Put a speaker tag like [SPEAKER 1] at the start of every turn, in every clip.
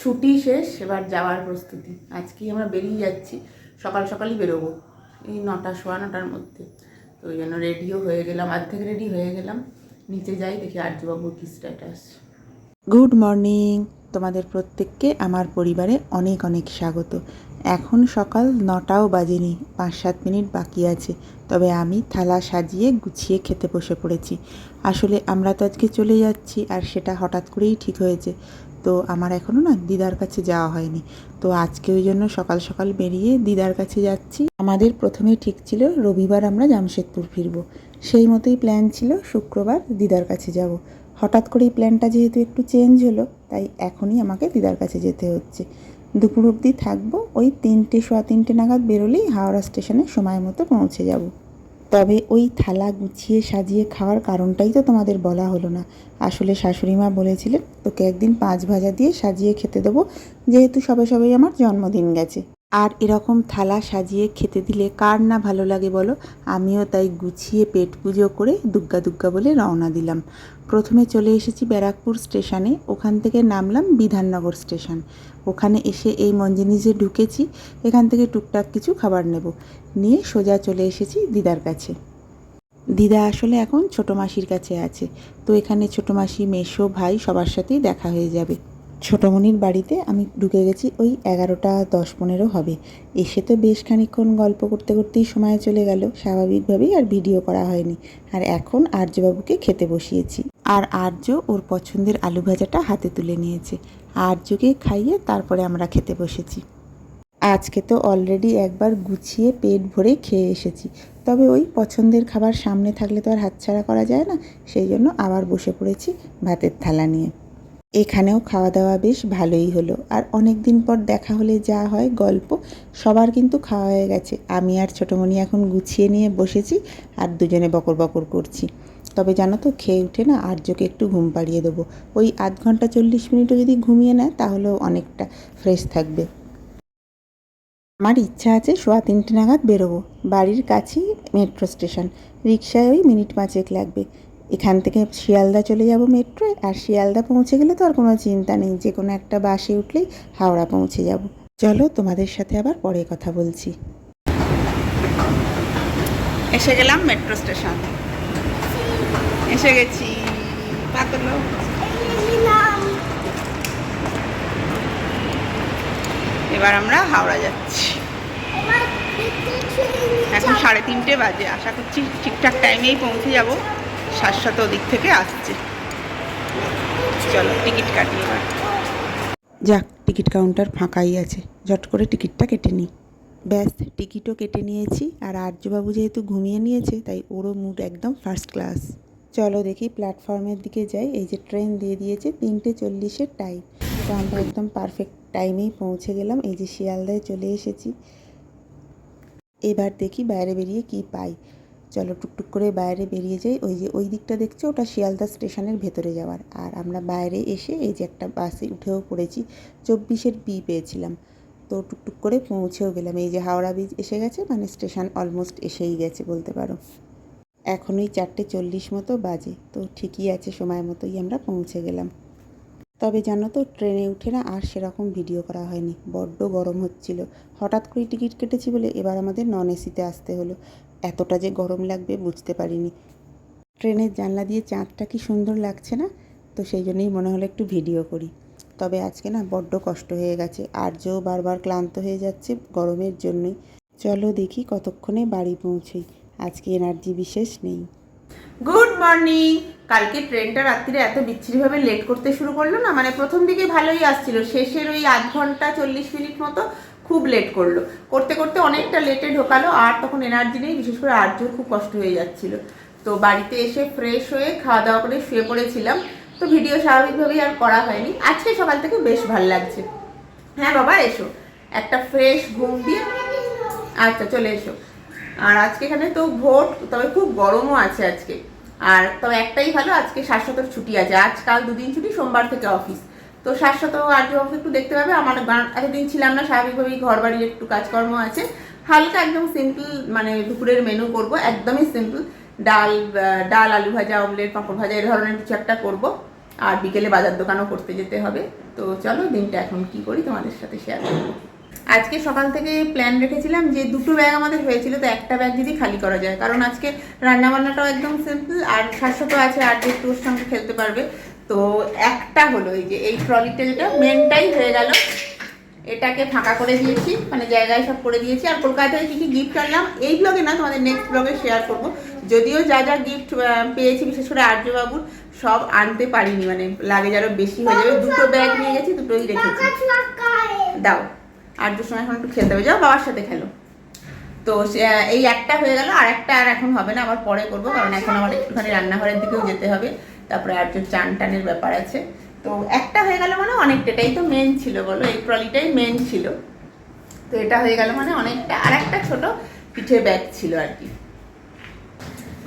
[SPEAKER 1] ছুটি শেষ, এবার যাওয়ার প্রস্তুতি। আজকেই আমরা বেরিয়ে যাচ্ছি, সকাল সকালই বেরোবো, এই নটা, সোয়া নটার মধ্যে। তো ওই জন্য রেডিও হয়ে গেলাম অর্ধেক রেডি হয়ে গেলাম। নিচে যাই, দেখি আর্যবাবুর কি স্ট্যাটাস গুড মর্নিং তোমাদের প্রত্যেককে আমার পরিবারে অনেক অনেক স্বাগত। এখন সকাল নটাও বাজেনি পাঁচ সাত মিনিট বাকি আছে, তবে আমি থালা সাজিয়ে গুছিয়ে খেতে বসে পড়েছি। আসলে আমরা তো আজকে চলে যাচ্ছি, আর সেটা হঠাৎ করেই ঠিক হয়েছে। তো আমার এখনও না দিদার কাছে যাওয়া হয়নি। তো আজকে ওই জন্য সকাল সকাল বেরিয়ে দিদার কাছে যাচ্ছি। আমাদের প্রথমে ঠিক ছিল রবিবার আমরা জামশেদপুর ফিরবো। সেই মতোই প্ল্যান ছিল শুক্রবার দিদার কাছে যাব। হঠাৎ করেই প্ল্যানটা যেহেতু একটু চেঞ্জ হলো, তাই এখনই আমাকে দিদার কাছে যেতে হচ্ছে। দুপুর অবধি থাকব, ওই তিনটে, সোয়া তিনটে নাগাদ বেরোলেই হাওড়া স্টেশনে সময় মতো পৌঁছে যাব। তবে ওই থালা গুছিয়ে সাজিয়ে খাওয়ার কারণটাই তো তোমাদের বলা হলো না। আসলে শাশুড়ি মা বলেছিলেন, তোকে একদিন পাঁচ ভাজা দিয়ে সাজিয়ে খেতে দেবো, যেহেতু সবে সবেই আমার জন্মদিন গেছে। আর এরকম থালা সাজিয়ে খেতে দিলে কার না ভালো লাগে বলো? আমিও তাই গুছিয়ে পেট পুজো করে দুগ্গা দুগ্গা বলে রওনা দিলাম। প্রথমে চলে এসেছি ব্যারাকপুর স্টেশনে, ওখান থেকে নামলাম বিধাননগর স্টেশন। ওখানে এসে এই মঞ্জিনিসে ঢুকেছি, এখান থেকে টুকটাক কিছু খাবার নেব। নিয়ে সোজা চলে এসেছি দিদার কাছে। দিদা আসলে এখন ছোটো মাসির কাছে আছে, তো এখানে ছোটো মাসি, মেসো, ভাই সবার সাথেই দেখা হয়ে যাবে। ছোটোমণির বাড়িতে আমি ঢুকে গেছি ওই এগারোটা দশ পনেরো হবে। এসে তো বেশ খানিকক্ষণ গল্প করতে করতেই সময় চলে গেল। স্বাভাবিকভাবেই আর ভিডিও করা হয়নি। আর এখন আর্যবাবুকে খেতে বসিয়েছি। আর আর্য ওর পছন্দের আলু ভাজাটা হাতে তুলে নিয়েছে। আর্যকে খাইয়ে তারপরে আমরা খেতে বসেছি। আজকে তো অলরেডি একবার গুছিয়ে পেট ভরে খেয়ে এসেছি। তবে ওই পছন্দের খাবার সামনে থাকলে তো আর হাতছাড়া করা যায় না। সেই জন্য আবার বসে পড়েছি ভাতের থালা নিয়ে। এখানেও খাওয়া দাওয়া বেশ ভালোই হলো। আর অনেক দিন পর দেখা হলে যা হয়, গল্প সবার কিন্তু খাওয়া হয়ে গেছে। আমি আর ছোটোমণি এখন গুছিয়ে নিয়ে বসেছি আর দুজনে বকর বকর করছি। তবে জানো তো, খেয়ে উঠে না আর্যকে একটু ঘুম পাড়িয়ে দেবো। ওই আধ ঘণ্টা চল্লিশ মিনিটও যদি ঘুমিয়ে নেয়, তাহলেও অনেকটা ফ্রেশ থাকবে। আমার ইচ্ছা আছে সোয়া তিনটে নাগাদ বেরোবো। বাড়ির কাছেই মেট্রো স্টেশন। রিক্সায় ওই মিনিট পাঁচেক লাগবে। এখান থেকে শিয়ালদা চলে যাব মেট্রোয় আর শিয়ালদা পৌঁছে গেলে তো আর কোনো চিন্তা নেই, যে কোনো একটা বাসে উঠলেই হাওড়া পৌঁছে যাব। চলো তোমাদের সাথে আবার পরে কথা বলছি। এসে গেলাম মেট্রো স্টেশন। এসে গেছি। এবার আমরা হাওড়া যাচ্ছি। এখন সাড়ে তিনটে বাজে, আশা করছি ঠিকঠাক টাইমেই পৌঁছে যাব। শাশ্বত দিক থেকে আসছে। চলো, টিকিট কাটি যাক, টিকিট কাউন্টার ফাঁকাই আছে। ঝট করে টিকিটটা কেটে নিই। ব্যাস, টিকিটও কেটে নিয়েছি আর আর্যবাবু যেহেতু ঘুমিয়ে নিয়েছে, তাই ওরও মুড একদম ফার্স্ট ক্লাস চলো দেখি প্ল্যাটফর্মের দিকে যাই। এই যে ট্রেন দিয়ে দিয়েছে, তিনটে চল্লিশের টাইম তো আমরা একদম পারফেক্ট টাইমেই পৌঁছে গেলাম। এই যে শিয়ালদায় চলে এসেছি। এবার দেখি বাইরে বেরিয়ে কি পাই। চলো টুকটুক করে বাইরে বেরিয়ে যাই। ওই যে ওই দিকটা দেখছ? ওটা শিয়ালদা স্টেশনের ভেতরে যাওয়ার। আর আমরা বাইরে এসে এই যে একটা বাসে উঠেও পড়েছি। চব্বিশের বি পেয়েছিলাম। তো টুকটুক করে পৌঁছেও গেলাম। এই যে হাওড়া ব্রিজ এসে গেছে মানে স্টেশন অলমোস্ট এসেই গেছে বলতে পারো। এখনই চারটে চল্লিশ মতো বাজে। তো ঠিকই আছে, সময় মতোই আমরা পৌঁছে গেলাম। তবে জানো তো, ট্রেনে উঠে না আর সেরকম ভিডিও করা হয়নি। বড্ড গরম হচ্ছিল। হঠাৎ করে টিকিট কেটেছি বলে এবার আমাদের নন এসিতে আসতে হলো। এতটা যে গরম লাগবে বুঝতে পারিনি। ট্রেনের জানলা দিয়ে চাঁদটা কি সুন্দর লাগছে না? তো সেই জন্যই মনে হলো একটু ভিডিও করি। তবে আজকে না বড্ড কষ্ট হয়ে গেছে আর্যও বারবার ক্লান্ত হয়ে যাচ্ছে গরমের জন্যই। চলো দেখি কতক্ষণে বাড়ি পৌঁছই, আজকে এনার্জি বিশেষ নেই। Good morning! কালকে ট্রেনটা রাত্রিরে এত বিচ্ছিরিভাবে লেট করতে শুরু করল না? মানে প্রথম দিকে ভালোই আসছিল, শেষের ওই আধ ঘণ্টা চল্লিশ মিনিট মতো খুব লেট করল। করতে করতে অনেকটা লেটে ঢোকালো, আর তখন এনার্জি নেই, বিশেষ করে আর্যর খুব কষ্ট হয়ে যাচ্ছিল। তো বাড়িতে এসে ফ্রেশ হয়ে খাওয়া দাওয়া করে শুয়ে পড়েছিলাম। তো ভিডিও স্বাভাবিকভাবেই আর করা হয়নি। আজকে সকাল থেকে বেশ ভালো লাগছে। হ্যাঁ বাবা, এসো। একটা ফ্রেশ ঘুম দিয়ে আচ্ছা চলে এসো। আর আজকে এখানে তো ভোট তবে খুব গরমও আছে আজকে। আর তবে একটাই ভালো, আজকে শাশ্বতর ছুটি আছে। আজকাল দুদিন ছুটি, সোমবার থেকে অফিস তো শাশ্বত আর্যবাবুকে একটু দেখতে পাবে, আমার এতদিন ছিলাম না, স্বাভাবিকভাবেই ঘর বাড়ির একটু কাজকর্ম আছে। হালকা একদম সিম্পল মানে দুপুরের মেনু করব, একদমই সিম্পল ডাল ডাল, আলু ভাজা অমলেট পাঁপড় ভাজা এই ধরনের কিছু একটা করব। আর বিকেলে বাজার দোকানও করতে যেতে হবে। তো চলো, দিনটা এখন কি করি তোমাদের সাথে শেয়ার করব। আজকে সকাল থেকে প্ল্যান রেখেছিলাম যে দুটো ব্যাগ আমাদের হয়েছিল, তো একটা ব্যাগ যদি খালি করা যায়। কারণ আজকে রান্নাবান্নাটাও একদম সিম্পল আর শাশ্বত আছে, আর যে তোর সঙ্গে খেলতে পারবে। তো একটা হলো এই যে, এই ট্রলিটা যেটা মেনটাই হয়ে গেল। এটাকে ফাঁকা করে দিয়েছি মানে জায়গায় সব করে দিয়েছি। আর কলকাতায় কী কী গিফট আনলাম, এই ব্লগে না, তোমাদের নেক্সট ব্লগে শেয়ার করব। যদিও যা যা গিফট পেয়েছি, বিশেষ করে আর্যবাবুর, সব আনতে পারিনি মানে লাগেজ আরও বেশি হয়ে যাবে। দুটো ব্যাগ নিয়ে গেছি, দুটোই রেখেছি। দাও। আর্যর সময় এখন একটু খেলতে হবে। যাও, বাবার সাথে খেলো। তো এই একটা হয়ে গেল, আর একটা আর এখন হবে না, আবার পরে করব, কারণ এখন আমার একটুখানি রান্নাঘরের দিকেও যেতে হবে। তারপরে আর যে চান টানের ব্যাপার আছে। তো একটা হয়ে গেল মানে অনেকটা, এটাই তো মেন ছিল বলো, এই ট্রলিটাই মেন ছিল। তো এটা হয়ে গেল মানে অনেকটা আর একটা ছোট পিঠে ব্যাগ ছিল আর কি।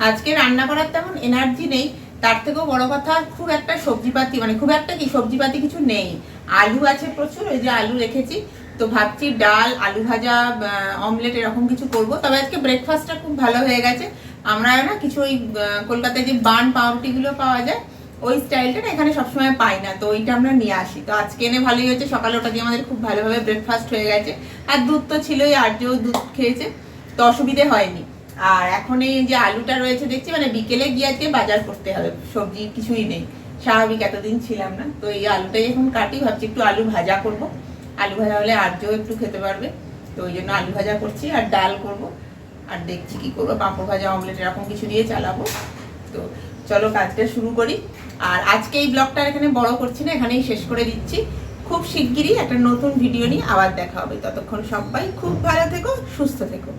[SPEAKER 1] আজকে রান্না করার তেমন এনার্জি নেই, তার থেকেও বড় কথা, খুব একটা সবজিপাতি মানে খুব একটা কি, সবজিপাতি কিছু নেই। আলু আছে প্রচুর, ওই যে আলু রেখেছি। তো ভাবছি ডাল, আলু ভাজা অমলেট এরকম কিছু করব, তবে আজকে ব্রেকফাস্টটা খুব ভালো হয়ে গেছে। আমরা না কিছু ওই কলকাতায় যে বান পাউরুটিগুলো পাওয়া যায়, ওই স্টাইলটা না এখানে সবসময় পাই না, তো ওইটা আমরা নিয়ে আসি। তো আজকে এনে ভালোই হয়েছে, সকালে ওটা দিয়ে আমাদের খুব ভালোভাবে ব্রেকফাস্ট হয়ে গেছে। আর দুধ তো ছিলই, আর যেও দুধ খেয়েছে, তো অসুবিধে হয়নি। আর এখন এই যে আলুটা রয়েছে দেখছি মানে বিকেলে গিয়ে আজকে বাজার করতে হবে, সবজি কিছুই নেই। স্বাভাবিক এতদিন ছিলাম না, তো এই আলুটাই এখন কাটি, ভাবছি একটু আলু ভাজা করব। আলু ভাজা হলে আর্যও একটু খেতে পারবে, তো ওই জন্য আলু ভাজা করছি, আর ডাল করব। আর দেখছি কি করব, পাঁপড় ভাজা অমলেট এরকম কিছু দিয়ে চালাবো। তো চলো কাজটা শুরু করি। আর আজকে এই ব্লগটা এখানে বড় করছি না, এখানেই শেষ করে দিচ্ছি। খুব শিগগিরই একটা নতুন ভিডিও নিয়ে আবার দেখা হবে। ততক্ষণ সবাই খুব ভালো থেকো, সুস্থ থেকো।